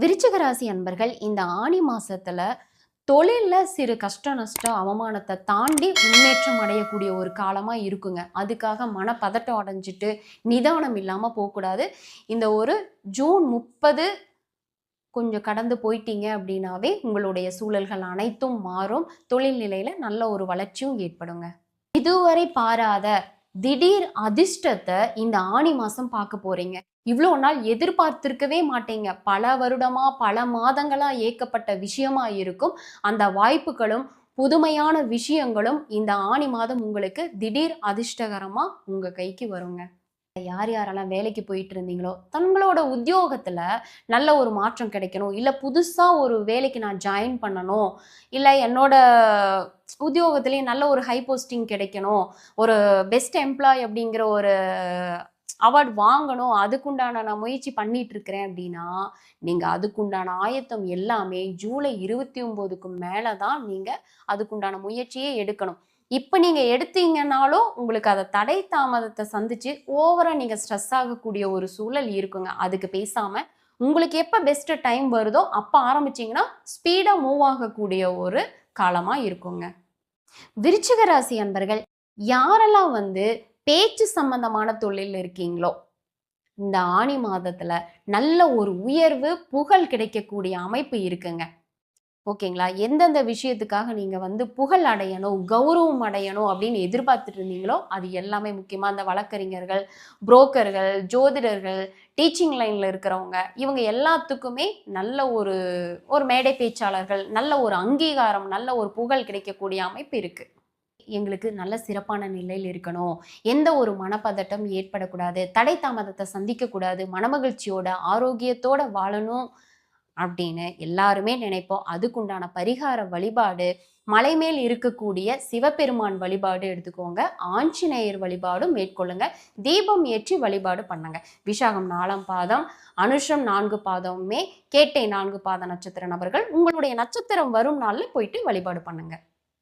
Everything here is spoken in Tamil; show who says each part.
Speaker 1: விருச்சிகராசி அன்பர்கள் இந்த ஆணி மாசத்துல தொழிலில் சிறு கஷ்ட நஷ்டம் அவமானத்தை தாண்டி முன்னேற்றம் அடையக்கூடிய ஒரு காலமாக இருக்குங்க. அதுக்காக மனப்பதட்டம் அடைஞ்சிட்டு நிதானம் இல்லாமல் போகக்கூடாது. இந்த ஒரு ஜூன் முப்பது கொஞ்சம் கடந்து போயிட்டீங்க அப்படின்னாவே உங்களுடைய சூழல்கள் அனைத்தும் மாறும். தொழில் நிலையில் நல்ல ஒரு வளர்ச்சியும் ஏற்படுங்க. இதுவரை பாராத திடீர் அதிர்ஷ்டத்தை இந்த ஆணி மாசம் பார்க்க போறீங்க. இவ்வளோ நாள் எதிர்பார்த்திருக்கவே மாட்டீங்க. பல வருடமா பல மாதங்களா ஏக்கப்பட்ட விஷயமா இருக்கும். அந்த வாய்ப்புகளும் புதுமையான விஷயங்களும் இந்த ஆணி மாதம் உங்களுக்கு திடீர் அதிர்ஷ்டகரமா உங்க கைக்கு வருங்க. யார் யாரெல்லாம் வேலைக்கு போயிட்டு இருந்தீங்களோ தங்களோட உத்தியோகத்தில் நல்ல ஒரு மாற்றம் கிடைக்கணும். இல்லை புதுசாக ஒரு வேலைக்கு நான் ஜாயின் பண்ணணும். இல்லை என்னோட உத்தியோகத்துலேயே நல்ல ஒரு ஹை போஸ்டிங் கிடைக்கணும். ஒரு பெஸ்ட் எம்ப்ளாய் அப்படிங்கிற ஒரு அவார்ட் வாங்கணும். அதுக்குண்டான நான் முயற்சி பண்ணிட்டு இருக்கிறேன் அப்படின்னா நீங்கள் அதுக்குண்டான ஆயத்தம் எல்லாமே ஜூலை இருபத்தி ஒம்போதுக்கு மேலே தான் நீங்கள் அதுக்குண்டான முயற்சியே எடுக்கணும். இப்போ நீங்கள் எடுத்தீங்கன்னாலும் உங்களுக்கு அதை தடை தாமதத்தை சந்திச்சு ஓவராக நீங்கள் ஸ்ட்ரெஸ் ஆகக்கூடிய ஒரு சூழல் இருக்குங்க. அதுக்கு பேசாமல் உங்களுக்கு எப்போ பெஸ்ட்டு டைம் வருதோ அப்போ ஆரம்பிச்சீங்கன்னா ஸ்பீடாக மூவ் ஆகக்கூடிய ஒரு காலமாக இருக்குங்க. விருச்சிக ராசி அன்பர்கள் யாரெல்லாம் வந்து பேச்சு சம்பந்தமான தொழில் இருக்கீங்களோ இந்த ஆணி மாதத்தில் நல்ல ஒரு உயர்வு புகழ் கிடைக்கக்கூடிய அமைப்பு இருக்குங்க. ஓகேங்களா? எந்தெந்த விஷயத்துக்காக நீங்கள் வந்து புகழ் அடையணும் கௌரவம் அடையணும் அப்படின்னு எதிர்பார்த்துட்டு இருந்தீங்களோ அது எல்லாமே முக்கியமாக அந்த வழக்கறிஞர்கள் புரோக்கர்கள் ஜோதிடர்கள் டீச்சிங் லைனில் இருக்கிறவங்க இவங்க எல்லாத்துக்குமே நல்ல ஒரு ஒரு மேடை பேச்சாளர்கள் நல்ல ஒரு அங்கீகாரம் நல்ல ஒரு புகழ் கிடைக்கக்கூடிய அமைப்பு இருக்குது எங்களுக்கு நல்ல சிறப்பான நிலையில் இருக்கணும். எந்த ஒரு மனப்பதட்டம் ஏற்படக்கூடாது தடை தாமதத்தை சந்திக்கக்கூடாது மனமகிழ்ச்சியோட ஆரோக்கியத்தோட வாழணும் அப்படின்னு எல்லாருமே நினைப்போம். அதுக்குண்டான பரிகார வழிபாடு மலை மேல் இருக்கக்கூடிய சிவபெருமான் வழிபாடு எடுத்துக்கோங்க. ஆஞ்சநேயர் வழிபாடும் மேற்கொள்ளுங்க. தீபம் ஏற்றி வழிபாடு பண்ணுங்க. விஷாகம் நாலாம் பாதம் அனுஷம் நான்கு பாதமுமே கேட்டை நான்கு பாத நட்சத்திர நபர்கள் உங்களுடைய நட்சத்திரம் வரும் நாளில் போயிட்டு வழிபாடு பண்ணுங்க.